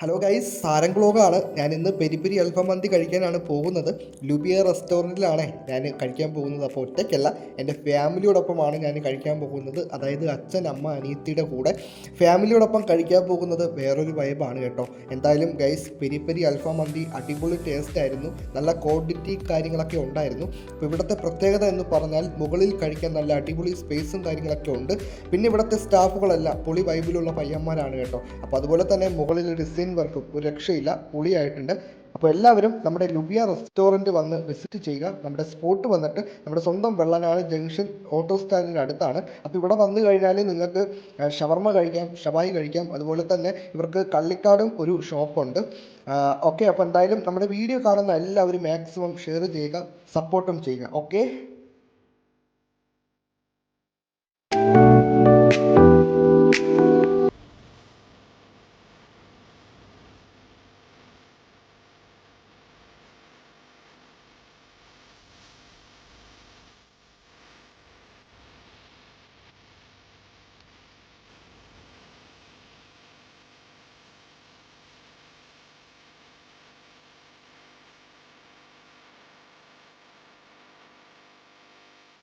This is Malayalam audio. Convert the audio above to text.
ഹലോ ഗൈസ് സാരം ക്ലോഗാണ് ഞാൻ ഇന്ന് പെരിപ്പെരി അൽപ്പം മന്തി കഴിക്കാനാണ് പോകുന്നത്. ലുബിയ റെസ്റ്റോറന്റിലാണ് ഞാൻ കഴിക്കാൻ പോകുന്നത്. അപ്പോൾ ഒറ്റയ്ക്കല്ല എന്റെ ഫാമിലിയോടൊപ്പമാണ് ഞാൻ കഴിക്കാൻ പോകുന്നത്. അതായത് അച്ഛൻ അമ്മ അനിയത്തിയുടെ കൂടെ ഫാമിലിയോടൊപ്പം കഴിക്കാൻ പോകുന്നത് വേറൊരു വൈബാണ് കേട്ടോ. എന്തായാലും ഗൈസ് പെരിപ്പെരി അൽഫാം മന്തി അടിപൊളി ടേസ്റ്റ് ആയിരുന്നു. നല്ല ക്വാണ്ടിറ്റി കാര്യങ്ങളൊക്കെ ഉണ്ടായിരുന്നു. അപ്പോൾ ഇവിടുത്തെ പ്രത്യേകത എന്ന് പറഞ്ഞാൽ മുകളിൽ കഴിക്കാൻ നല്ല അടിപൊളി സ്പേസും കാര്യങ്ങളൊക്കെ ഉണ്ട്. പിന്നെ ഇവിടുത്തെ സ്റ്റാഫുകളെല്ലാം പൊളി വൈബിലുള്ള പയ്യന്മാരാണ് കേട്ടോ. അപ്പോൾ അതുപോലെ തന്നെ മുകളിൽ ഡിസൈൻ വർക്കും ഒരു രക്ഷയില്ല പൊളിയായിട്ടുണ്ട്. അപ്പോൾ എല്ലാവരും നമ്മുടെ ലുബിയ റെസ്റ്റോറന്റ് വന്ന് വിസിറ്റ് ചെയ്യുക. നമ്മുടെ സ്പോട്ട് വന്നിട്ട് നമ്മുടെ സ്വന്തം വെള്ളനാട് ജംഗ്ഷൻ ഓട്ടോ സ്റ്റാൻഡിന്റെ അടുത്താണ്. അപ്പോൾ ഇവിടെ വന്നു കഴിഞ്ഞാൽ നിങ്ങൾക്ക് ഷവർമ കഴിക്കാം ഷവായി കഴിക്കാം. അതുപോലെ തന്നെ ഇവർക്ക് കള്ളിക്കാടും ഒരു ഷോപ്പുണ്ട്. ഓക്കെ അപ്പോൾ എന്തായാലും നമ്മുടെ വീഡിയോ കാണുന്ന എല്ലാവരും മാക്സിമം ഷെയർ ചെയ്യുക സപ്പോർട്ടും ചെയ്യുക. ഓക്കെ?